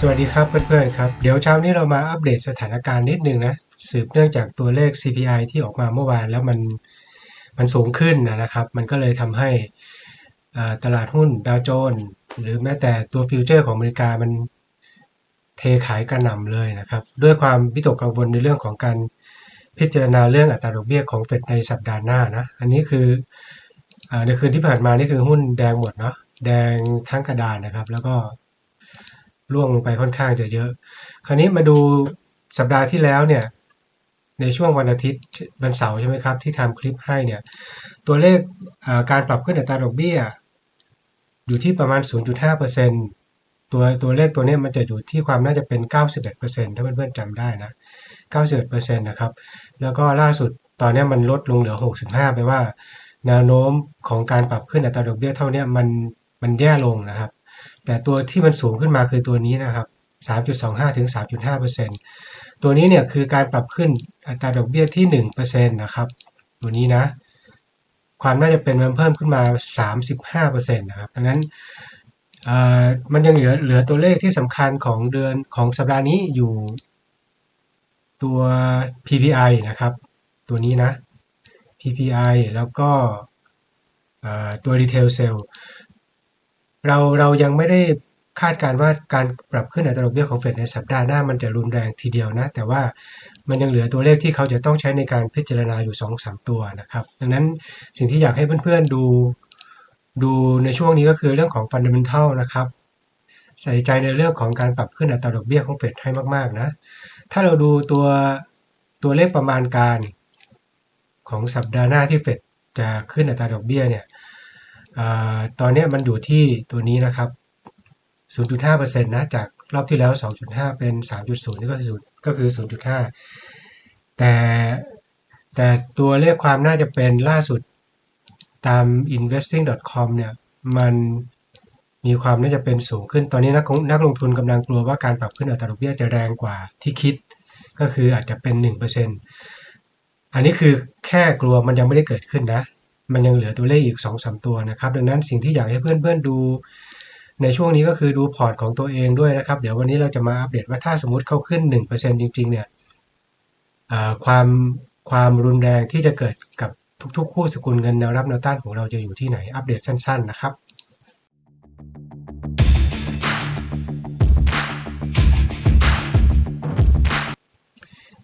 สวัสดีครับเพื่อนๆครับ เดี๋ยวเช้านี้เรามาอัปเดตสถานการณ์นิดนึงนะ สืบเนื่องจากตัวเลข CPI ที่ออกมาเมื่อวานแล้วมันมันสูงขึ้นนะครับ มันก็เลยทำให้ตลาดหุ้นดาวโจนส์หรือแม้แต่ตัวฟิวเจอร์ของอเมริกามันเทขายกระหน่ำเลยนะครับ ด้วยความวิตกกังวลในเรื่องของการพิจารณาเรื่องอัตราดอกเบี้ยของเฟดในสัปดาห์หน้านะ อันนี้คืออในคืนที่ผ่านมานี่คือหุ้นแดงหมดเนาะแดงทั้งกระดานนะครับ แล้วก็ ร่วงลงไปค่อนข้างจะเยอะ คราวนี้มาดูสัปดาห์ที่แล้วเนี่ยในช่วงวันอาทิตย์วันเสาร์ใช่ไหมครับ ที่ทำคลิปให้เนี่ยตัวเลขการปรับขึ้นอัตราดอกเบี้ย อยู่ที่ประมาณ 0.5%ตัวตัวเลขตัวนี้มันจะอยู่ที่ความน่าจะเป็น 91%ถ้าเพื่อนๆจำได้นะ 91%นะครับ แล้วก็ล่าสุดตอนนี้มันลดลงเหลือ 65 ไปว่า แนวโน้มของการปรับขึ้นอัตราดอกเบี้ยเท่านี้มันมันแย่ลงนะครับ แต่ตัวที่มันสูงขึ้นมาคือตัวนี้นะครับ 3.25 ถึง 3.5%ตัวนี้เนี่ยคือการปรับขึ้นอัตราดอกเบี้ยที่ 1%นะครับ ตัวนี้นะ ความน่าจะเป็นมันเพิ่มขึ้นมา 35%นะครับดังนั้นมันยังเหลือเหลือตัวเลขที่สำคัญของเดือนของสัปดาห์นี้อยู่ตัว PPI นะครับ ตัวนี้นะ PPI แล้วก็ตัว Retail Sale เราเรายังไม่ได้คาดการณ์ว่าการปรับขึ้นอัตราดอกเบี้ยของเฟดในสัปดาห์หน้ามันจะรุนแรงทีเดียวนะ แต่ว่ามันยังเหลือตัวเลขที่เขาจะต้องใช้ในการพิจารณาอยู่2-3ตัวนะครับ ดังนั้นสิ่งที่อยากให้เพื่อนๆดูดูในช่วงนี้ก็คือเรื่องของ Fundamental นะครับ ใส่ใจในเรื่องของการปรับขึ้นอัตราดอกเบี้ยของเฟดให้มากๆนะ ถ้าเราดูตัวตัวเลขประมาณการของสัปดาห์หน้าที่เฟดจะขึ้นอัตราดอกเบี้ยเนี่ย ตอนนี้มันอยู่ที่ตัวนี้นะครับ 0.5%นะจากรอบที่แล้ว 2.5 เป็น 3.0นี่ก็คือก็คือ 0.5 แต่แต่ตัวเลขความน่าจะเป็นล่าสุดตาม investing.com เนี่ยมันมีความน่าจะเป็นสูงขึ้น ตอนนี้นักลงนักลงทุนกำลังกลัวว่าการปรับขึ้นอัตราดอกเบี้ยจะแรงกว่าที่คิด ก็คืออาจจะเป็น 1%อันนี้คือแค่กลัวมันยังไม่ได้เกิดขึ้นนะ มันยังเหลือตัวเลขอีก2-3ตัวนะครับ ดังนั้นสิ่งที่อยากให้เพื่อนๆดู ในช่วงนี้ก็คือดูพอร์ตของตัวเองด้วยนะครับ เดี๋ยววันนี้เราจะมาอัปเดตว่าถ้าสมมติเขาขึ้น 1%จริงๆเนี่ยความความรุนแรงที่จะเกิดกับทุกๆ คู่สกุลเงินแนวรับแนวต้านของเราจะอยู่ที่ไหนอัปเดตสั้น ๆ นะครับ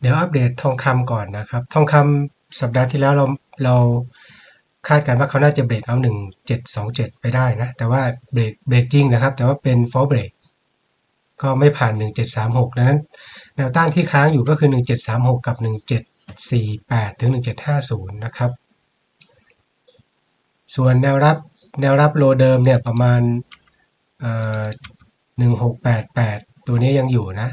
เดี๋ยวอัปเดตทองคำก่อนนะครับ ทองคำสัปดาห์ที่แล้วเราเรา คาดการณ์ว่าเขาน่าจะเบรกเอา1727ไปได้นะ แต่ว่าเบรกเบรกจริงนะครับ แต่ว่าเป็น fall break ก็ไม่ผ่าน 1736ดังนั้น แนวต้านที่ค้างอยู่ก็คือ 1736 กับ 1748 ถึง 1750 นะครับ ส่วนแนวรับแนวรับโลเดิมเนี่ยประมาณ 1688 ตัวนี้ยังอยู่นะ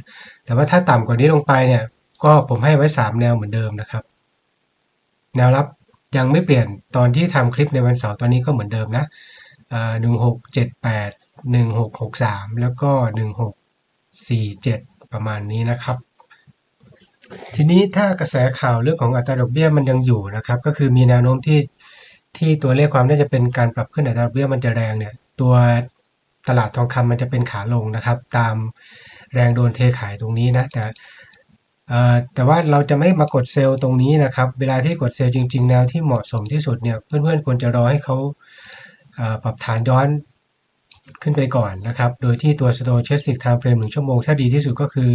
แต่ว่าถ้าต่ำกว่านี้ลงไปเนี่ย ก็ผมให้ไว้ 3 แนวเหมือนเดิมนะครับ แนวรับ ยังไม่เปลี่ยนตอนที่ทำคลิปในวันเสาร์ตอนนี้ก็เหมือนเดิมนะหนึ่งหกเจ็ดแปดหนึ่งหกหกสามแล้วก็หนึ่งหกสี่เจ็ดประมาณนี้นะครับ ทีนี้ถ้ากระแสข่าวเรื่องของอัตราดอกเบี้ยมันยังอยู่นะครับ ก็คือมีแนวโน้มที่ที่ตัวเลขความน่าจะเป็นการปรับขึ้นอัตราดอกเบี้ยมันจะแรงเนี่ย ตัวตลาดทองคำมันจะเป็นขาลงนะครับ ตามแรงโดนเทขายตรงนี้นะแต่ อ่อแต่ว่าเราจะไม่มากดเซลล์ตรงนี้นะครับ เวลาที่กดเซลล์จริงๆแนวที่เหมาะสมที่สุดเนี่ย เพื่อนๆควรจะรอให้เขาปรับฐานย้อนขึ้นไปก่อนนะครับ โดยที่ตัว Stochastic Time Frame 1ชั่วโมง ถ้าดีที่สุดก็คือ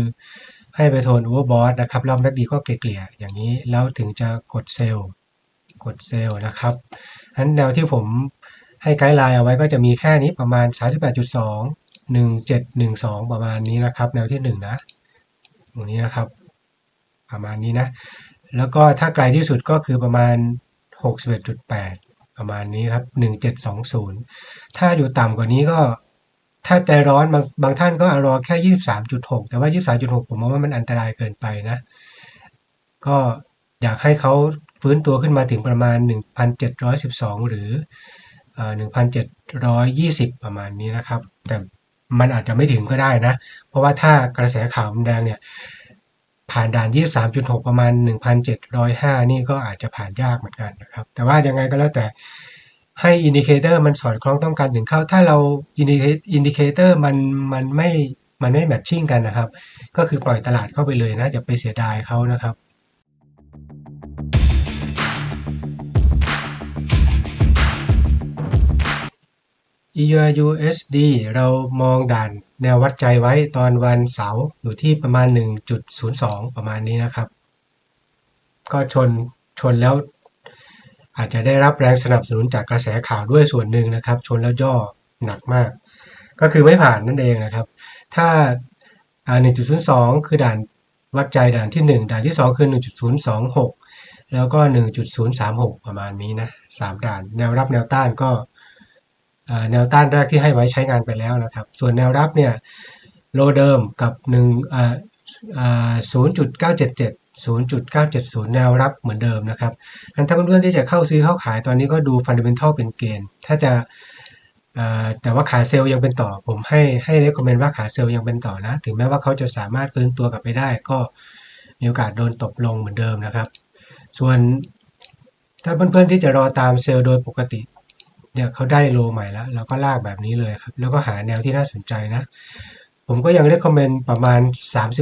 ให้ไปโทน Overbought นะครับรอบแม็กดีก็เกลี่ยๆอย่างนี้ แล้วถึงจะกดเซลล์กดเซลล์นะครับอันแนวที่ผมให้ไกด์ไลน์เอาไว้ก็จะมีแค่นี้ประมาณ 38.2 1712 ประมาณนี้นะครับ แนวที่ 1 นะ ตรงนี้นะครับ ประมาณนี้นะ แล้วก็ถ้าไกลที่สุดก็คือประมาณ 61.8 ประมาณนี้ครับ 1720 ถ้าอยู่ต่ำกว่านี้ก็ถ้าใจร้อนบางบางท่านก็รอแค่ 23.6 แต่ว่า 23.6 ผมมองว่ามันอันตรายเกินไปนะ ก็อยากให้เขาฟื้นตัวขึ้นมาถึงประมาณ 1,712 หรือเอ่อ1,720 ประมาณนี้นะครับ แต่มันอาจจะไม่ถึงก็ได้นะ เพราะว่าถ้ากระแสข่าวมันแรงเนี่ย ผ่านด่าน 23.6 ประมาณ 1,705 นี่ก็อาจจะผ่านยากเหมือนกันนะครับ แต่ว่ายังไงก็แล้วแต่ให้อินดิเคเตอร์มันสอดคล้องต้องกันถึงเข้า ถ้าเราอินดิเคเตอร์มันมันไม่มันไม่แมทชิ่งกันนะครับ ก็คือปล่อยตลาดเข้าไปเลยนะอย่าไปเสียดายเขานะครับ EURUSD เรามองด่าน แนววัดใจไว้ตอนวันเสาร์อยู่ที่ประมาณ 1.02 ประมาณนี้นะครับ ก็ชนชนแล้วอาจจะได้รับแรงสนับสนุนจากกระแสข่าวด้วยส่วนหนึ่งนะครับ ชนแล้วย่อหนักมาก ก็คือไม่ผ่านนั่นเองนะครับ ถ้า 1.02 คือด่านวัดใจด่านที่ 1 ด่านที่ 2 คือ 1.026 แล้วก็ 1.036 ประมาณนี้นะ 3 ด่าน แนวรับแนวต้านก็ แนวต้านแรกที่ให้ไว้ใช้งานไปแล้วนะครับ ส่วนแนวรับเนี่ยโลเดิมกับ1อ่าอ่0.977 0.970 แนวรับเหมือนเดิมนะครับงั้นถ้าเพื่อนๆที่จะเข้าซื้อเข้าขายตอนนี้ก็ดูฟันเดเมนทัลเป็นเกณฑ์ ถ้าจะแต่ว่าขาเซลล์ยังเป็นต่อ ผมให้ให้เลคอมเมนต์ว่าขาเซลล์ยังเป็นต่อนะ ถึงแม้ว่าเขาจะสามารถฟื้นตัวกลับไปได้ ก็มีโอกาสโดนตบลงเหมือนเดิมนะครับ ส่วนถ้าเพื่อนๆที่จะรอตามเซลล์โดยปกติ เนี่ยเขาได้โลใหม่แล้วเราก็ลากแบบนี้เลยครับ แล้วก็หาแนวที่น่าสนใจนะ ผมก็ยังได้คอมเมนต์ประมาณ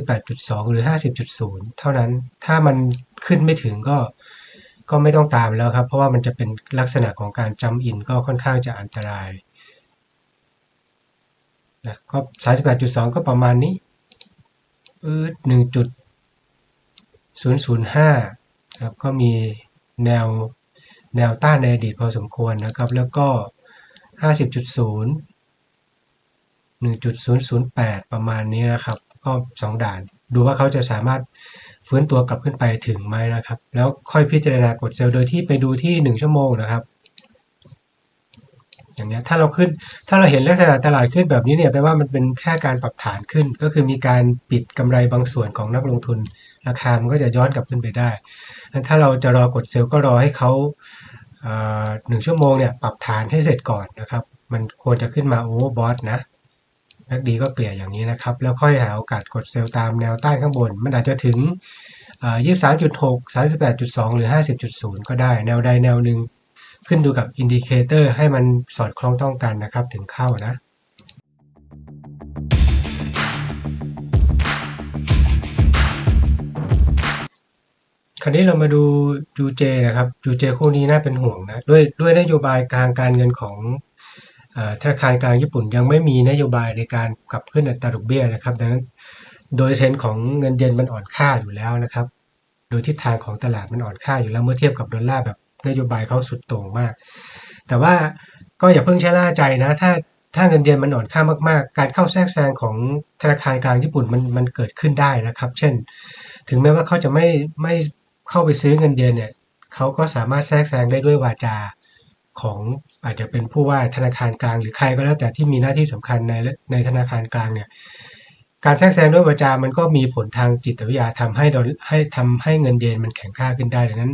38.2 หรือ 50.0 เท่านั้นถ้ามันขึ้นไม่ถึงก็ก็ไม่ต้องตามแล้วครับ เพราะว่ามันจะเป็นลักษณะของการจำอินก็ค่อนข้างจะอันตรายนะก็ 38.2 ก็ประมาณนี้อืด1.005ครับก็มีแนว แนวต้านในอดีตพอสมควรนะครับ แล้วก็ 50.0 1.008 ประมาณนี้นะครับ ก็ 2 ด่าน ดูว่าเขาจะสามารถฟื้นตัวกลับขึ้นไปถึงไหมนะครับ แล้วค่อยพิจารณากดเซลล์โดยที่ไปดูที่ 1 ชั่วโมงนะครับ อย่างนี้ยถ้าเราขึ้นถ้าเราเห็นลักษณะตลาดขึ้นแบบนี้เนี่ยแปลว่ามันเป็นแค่การปรับฐานขึ้น ก็คือมีการปิดกำไรบางส่วนของนักลงทุนราคามันก็จะย้อนกลับขึ้นไปได้ถ้าเราจะรอกดเซลล์ก็รอให้เขา หนึ่งชั่วโมงเนี่ยปรับฐานให้เสร็จก่อนนะครับ มันควรจะขึ้นมาโอเวอร์บอทนะแม็กดีก็เกลี่ยอย่างนี้นะครับ แล้วค่อยหาโอกาสกดเซลล์ตามแนวต้านข้างบน มันอาจจะถึงยี่สามจุดหกสามสิบแปดจุดสองหรือห้าสิบจุดศูนย์ก็ได้ แนวใดแนวหนึ่งขึ้นดูกับอินดิเคเตอร์ให้มันสอดคล้องต้องกันนะครับถึงเข้านะ คราวนี้เรามาดูยูเจนะครับยูเจคู่นี้น่าเป็นห่วงนะด้วยด้วยนโยบายการการเงินของธนาคารกลางญี่ปุ่นยังไม่มีนโยบายในการกลับขึ้นอัตราดอกเบี้ยนะครับดังนั้นโดยเทรนด์ของเงินเยนมันอ่อนค่าอยู่แล้วนะครับ โดยทิศทางของตลาดมันอ่อนค่าอยู่แล้วเมื่อเทียบกับดอลลาร์แบบนโยบายเขาสุดโต่งมาก แต่ว่าก็อย่าเพิ่งชะล่าใจนะ ถ้าถ้าเงินเยนมันอ่อนค่ามากๆ การเข้าแทรกแซงของธนาคารกลางญี่ปุ่นมันมันเกิดขึ้นได้นะครับ เช่น ถึงแม้ว่าเขาจะไม่ไม่ เข้าไปซื้อเงินเยนเนี่ยเขาก็สามารถแทรกแซงได้ด้วยวาจาของอาจจะเป็นผู้ว่าธนาคารกลางหรือใครก็แล้วแต่ที่มีหน้าที่สำคัญในในธนาคารกลางเนี่ยการแทรกแซงด้วยวาจา มันก็มีผลทางจิตวิทยาทำให้ดอลให้ทำให้เงินเยนมันแข็งค่าขึ้นได้ดังนั้น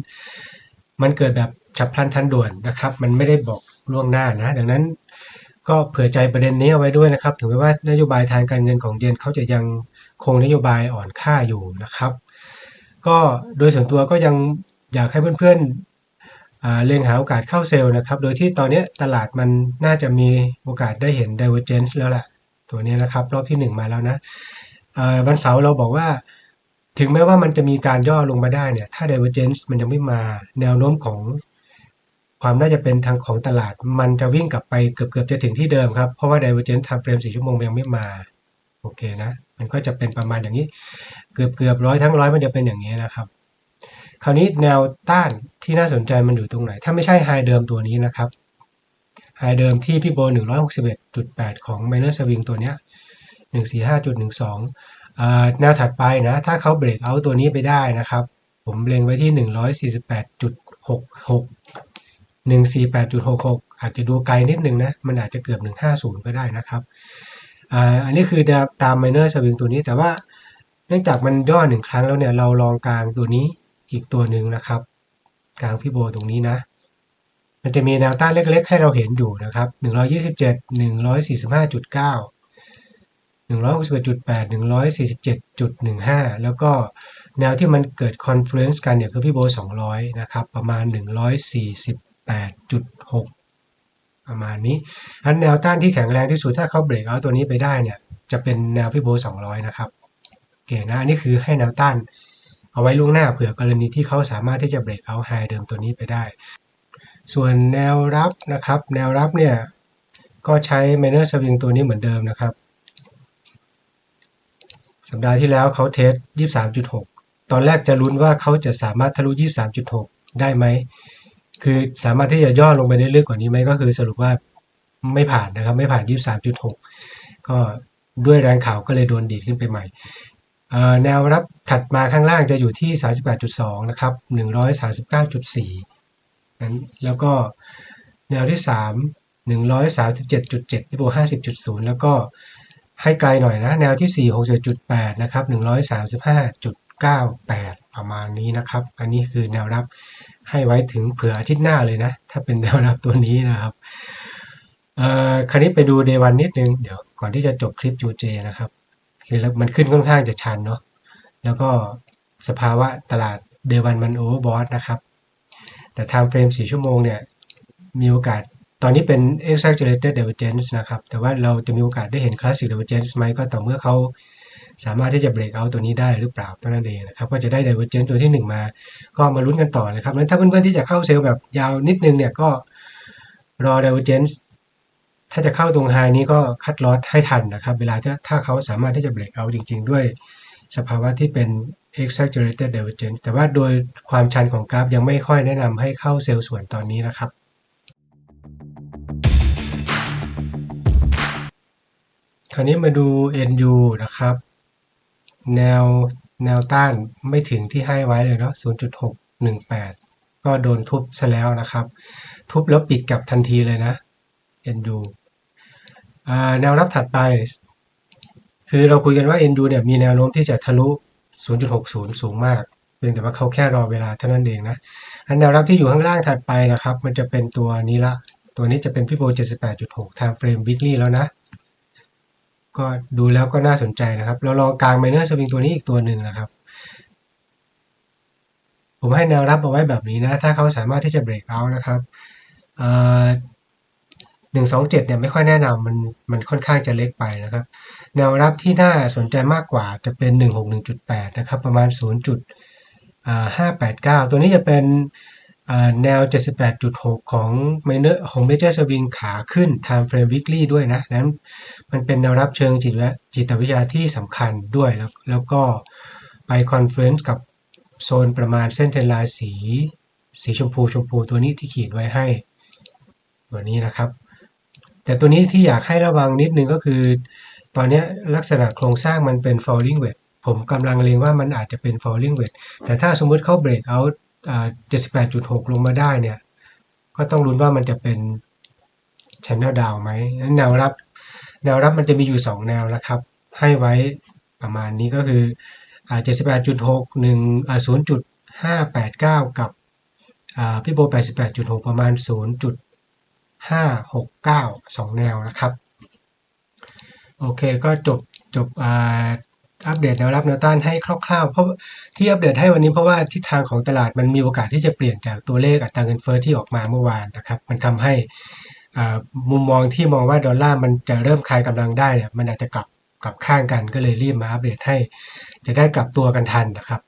มันเกิดแบบฉับพลันทันด่วนนะครับ มันไม่ได้บอกล่วงหน้านะ ดังนั้นก็เผื่อใจประเด็นนี้เอาไว้ด้วยนะครับ ถึงแม้ว่านโยบายทางการเงินของเยนเขาจะยังคงนโยบายอ่อนค่าอยู่นะครับ ก็โดยส่วนตัวก็ยังอยากให้เพื่อนๆเล็งหาโอกาสเข้าเซลล์นะครับ โดยที่ตอนนี้ตลาดมันน่าจะมีโอกาสได้เห็น divergence แล้วแหละตัวนี้นะครับ รอบที่ 1 มาแล้วนะวันเสาร์เราบอกว่าถึงแม้ว่ามันจะมีการย่อลงมาได้เนี่ย ถ้า divergence มันยังไม่มาแนวโน้มของความน่าจะเป็นทางของตลาด มันจะวิ่งกลับไปเกือบๆจะถึงที่เดิมครับ เพราะว่า divergence time frame 4ชั่วโมงยังไม่มา โอเคนะ มันก็จะเป็นประมาณอย่างนี้ เกือบเกือบร้อยทั้งร้อยมันจะเป็นอย่างนี้นะครับ คราวนี้แนวต้านที่น่าสนใจมันอยู่ตรงไหน ถ้าไม่ใช่ไฮเดิมตัวนี้นะครับไฮเดิมที่พี่โบ 161.8 ของ minor swing ตัวเนี้ย145.12แนวถัดไปนะ ถ้าเขาเบรกเอาตัวนี้ไปได้นะครับ ผมเล็งไว้ที่ 148.66 148.66 อาจจะดูไกลนิดนึงนะ มันอาจจะเกือบ 150 ก็ได้นะครับ อันนี้คือตาม minor swing ตัวนี้แต่ว่า นื่องจากมันย่อหนึ่งครั้งแล้วเนี่ยเราลองกลางตัวนี้อีกตัวหนึ่งนะครับ กลางพี่โบตรงนี้นะ มันจะมีแนวต้านเล็กๆ ให้เราเห็นอยู่นะครับ 127 145.9 161.8 147.15 แล้วก็แนวที่มันเกิด confluence กันเนี่ยคือพี่โบ 200 นะครับ ประมาณ 148.6 ประมาณนี้อันแนวต้านที่แข็งแรงที่สุดถ้าเขาเบรกเอาตัวนี้ไปได้เนี่ย จะเป็นแนวฟิโบ 200 นะครับ คนะอันนี้คือให้แนวต้าน เอาไว้ล่วงหน้าเผื่อกรณีที่เขาสามารถที่จะเบรกเอาไฮเดิมตัวนี้ไปได้ ส่วนแนวรับนะครับ แนวรับเนี่ย ก็ใช้ minor swing ตัวนี้เหมือนเดิมนะครับ สัปดาห์ที่แล้วเขาเทส 23.6 ตอนแรกจะลุ้นว่าเขาจะสามารถทะลุ 23.6 ได้ไหม คือสามารถที่จะย่อลงไปได้ลึกกว่านี้ไหมก็คือสรุปว่าไม่ผ่านนะครับ ไม่ผ่าน 23.6 ก็ด้วยแรงข่าวก็เลยโดนดีดขึ้นไปใหม่ แนวรับถัดมาข้างล่างจะอยู่ที่ 38.2 นะครับ 139.4นั้นแล้วก็แนวที่ 3 137.7ที่บวก50.0 แล้วก็ให้ไกลหน่อยนะ แนวที่ 4 61.8นะครับ 135.98 ประมาณนี้นะครับ อันนี้คือแนวรับให้ไว้ถึงเผื่ออาทิตย์หน้าเลยนะ ถ้าเป็นแนวรับตัวนี้นะครับคราวนี้ไปดู day วันนิดนึง เดี๋ยวก่อนที่จะจบคลิป UJ นะครับ คือแล้วมันขึ้นค่อนข้างจะชันเนาะแล้วก็สภาวะตลาด day วันมันโอเวอร์บอทนะครับ แต่ time frame 4ชั่วโมงเนี่ยมีโอกาสตอนนี้เป็น exaggerated divergence นะครับ แต่ว่าเราจะมีโอกาสได้เห็น classic divergence ไหมก็ต่อเมื่อเขาสามารถที่จะ break out ตัวนี้ได้หรือเปล่าเท่านั้นเองนะครับ ก็จะได้ divergence ตัวที่ 1 มา ก็มาลุ้นกันต่อนะครับ แล้วถ้าเพื่อนๆที่จะเข้าเซลล์แบบยาวนิดนึงเนี่ยก็รอ divergence ถ้าจะเข้าตรงไฮนี้ก็คัดลอตให้ทันนะครับ เวลาถ้าถ้าเขาสามารถที่จะ break out จริง ๆ ด้วยสภาวะที่เป็น exaggerated divergence แต่ว่าโดยความชันของกราฟยังไม่ค่อยแนะนำให้เข้าเซลล์ส่วนตอนนี้นะครับ คราวนี้มาดู NU นะครับ แนวแนวต้านไม่ถึงที่ให้ไว้เลยเนาะ 0.618 ก็โดนทุบซะแล้วนะครับ ทุบแล้วปิดกลับทันทีเลยนะ NU แนวรับถัดไป คือเราคุยกันว่า NU เนี่ยมีแนวโน้มที่จะทะลุ 0.60 สูงมากเพียงแต่ว่าเขาแค่รอเวลาเท่านั้นเองนะ อันแนวรับที่อยู่ข้างล่างถัดไปนะครับ มันจะเป็นตัวนี้ละ ตัวนี้จะเป็นพี่โบ 78.6 time frame weekly แล้วนะ ก็ดูแล้วก็น่าสนใจนะครับ เราลองกลาง minor swing ตัวนี้อีกตัวหนึ่งนะครับ ผมให้แนวรับเอาไว้แบบนี้นะ ถ้าเขาสามารถที่จะ break out นะครับ หนึ่งสองเจ็ดเนี่ยไม่ค่อยแนะนำมันมันค่อนข้างจะเล็กไปนะครับ แนวรับที่น่าสนใจมากกว่าจะเป็น 161.8 นะครับ ประมาณ 0.589 ตัวนี้จะเป็นแนว 78.6 ของ minor ของ major swing ขาขึ้น time frame weekly ด้วยนะ นั้นมันเป็นแนวรับเชิงจิตวิจิตวิทยาที่สำคัญด้วยแล้วแล้วก็ไป confluence กับโซนประมาณเส้นเทนลน์สี สีชมพูชมพูตัวนี้ที่ขีดไว้ให้ ตัวนี้นะครับ แต่ตัวนี้ที่อยากให้ระวังนิดนึงก็คือ ตอนนี้ลักษณะโครงสร้างมันเป็น falling wedge ผมกำลังเลงว่ามันอาจจะเป็น falling wedge แต่ถ้าสมมุติเขา break out 78.6 ลงมาได้เนี่ย ก็ต้องลุ้นว่ามันจะเป็น channel down ไหมนั้นแนวรับ แนวรับมันจะมีอยู่ 2 แนวนะครับ ให้ไว้ประมาณนี้ก็คือ78.6 1 0.589 กับพี่โบ 88.6 ประมาณ 0.569 2แนวนะครับโอเคก็จบจบอัปเดตแนวรับแนวต้านให้คร่าวๆ เพราะที่อัปเดตให้วันนี้เพราะว่าทิศทางของตลาดมันมีโอกาสที่จะเปลี่ยนจากตัวเลขอัตราเงินเฟ้อที่ออกมาเมื่อวานนะครับ มันทำให้มุมมองที่มองว่าดอลลาร์มันจะเริ่มคลายกำลังได้เนี่ยมันอาจจะกลับกลับข้างกันก็เลยรีบมาอัปเดตให้ จะได้กลับตัวกันทันนะครับ